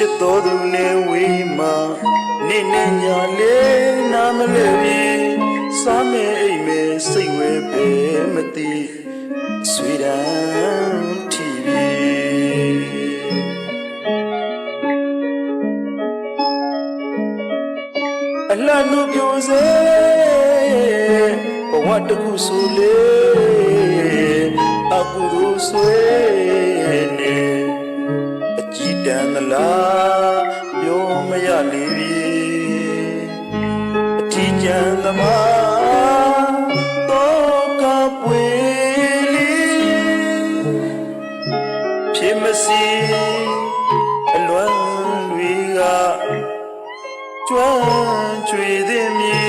ချစ်တော်သူနဲ့ဝေးမှနေနဲ့ညာလေးနာမလဲပြီးစားမဲအိမ်မဲစိတ်ဝဲပဲမသိဆွေတန်းထီပြီးအလှနှုတ်ပြိုစေဘဝတစ်ခုဆိုလေအကုသိုလ်ဆွေနေ အကြည်တန်သလားပြောမရလေပြီအထီးကျန်သမားတော့ကပွေလီဖြစ်မစီအလွမ်းတွေကကျွမ်းကျွေသည်မြေ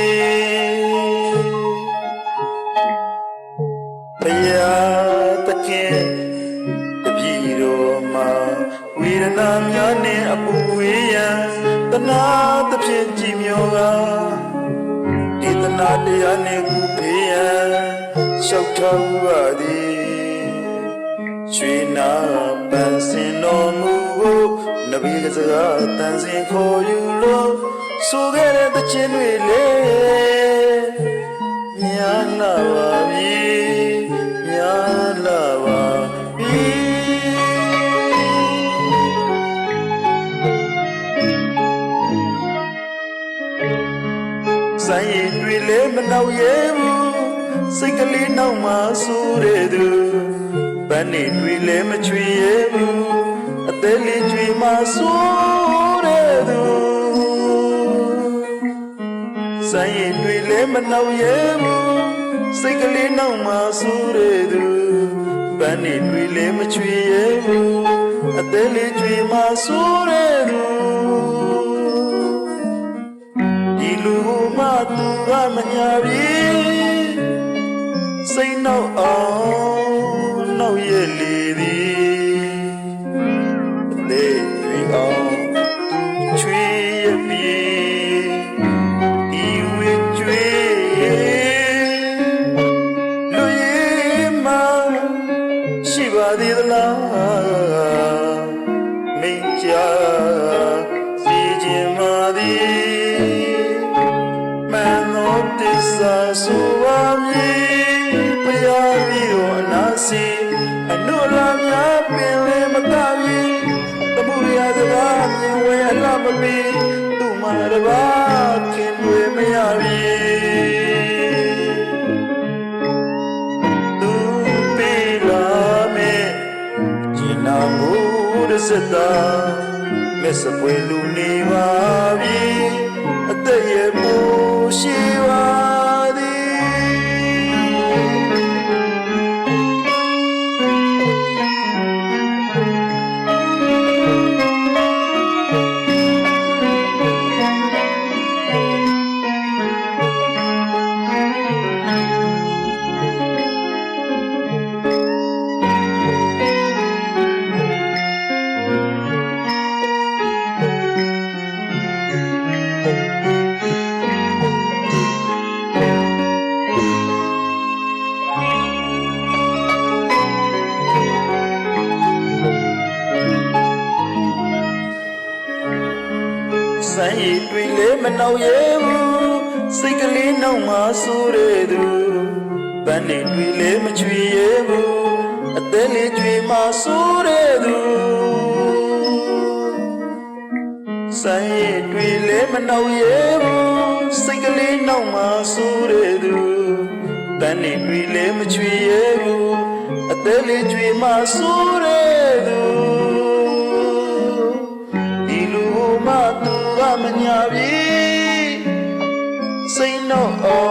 ဘုရားသခင် နာများနှင့်အပူဝေးရန်တနာသဖြင့်ကြည်မြောကဒေသနာတရားနှင့်ကုဖေးရန်လျှောက်ထောက်ပါသည်ရွှေနာပန်းစင်တော်မူကိုနဗီကစကားတန်စင်ခေါ်ယူလို့ဆိုခဲ့တဲ့သချင်းတွေလေများလာပါပြီ မနောက်ရဲဘူးစိတ်ကလေးနောက်မှဆိုးတဲ့သူပန်းနေတွေလည်းမချွေရဲဘူးအသေးလေးချွေမှဆိုးတဲ့သူဆိုင်ရည်တွေလည်းမနောက်ရဲဘူးစိတ်ကလေးနောက်မှဆိုးတဲ့သူပန်းနေတွေလည်းမချွေရဲဘူးအသေးလေးချွေမှဆိုးတဲ့ မညာပြီစိတ်နောက်အောင် မပီသူ့မှာတပါခင်တွေမရပြီသူပေးလာမယ်ကျင်နာမှုရစတာမစ္စပွေလူနေပါပြီအသက်ရဲ့ပူရှိ ရည်တွေလည်းမနောက်ရဲဘူးစိတ်ကလေးနောက်မှဆိုးတဲ့သူပန်းနေတွေလည်းမချွေရဲဘူးအသေးလေးတွေမှဆိုးတဲ့သူဆိုင်ရည်တွေလည်းမနောက်ရဲဘူးစိတ်ကလေးနောက်မှဆိုးတဲ့သူပန်းနေတွေလည်းမချွေရဲဘူးအသေးလေးတွေမှဆိုးတဲ့သူ စိတ်နှောက်အော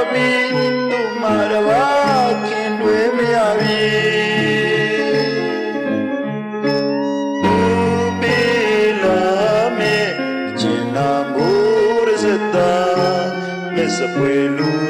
မှုရစကားမြင်ဝဲလမပီသူ့မှာတပါခင်တွေပြီဦးပေးလာမေကျင်နာမိုးရစတာမျက်စပွေလူ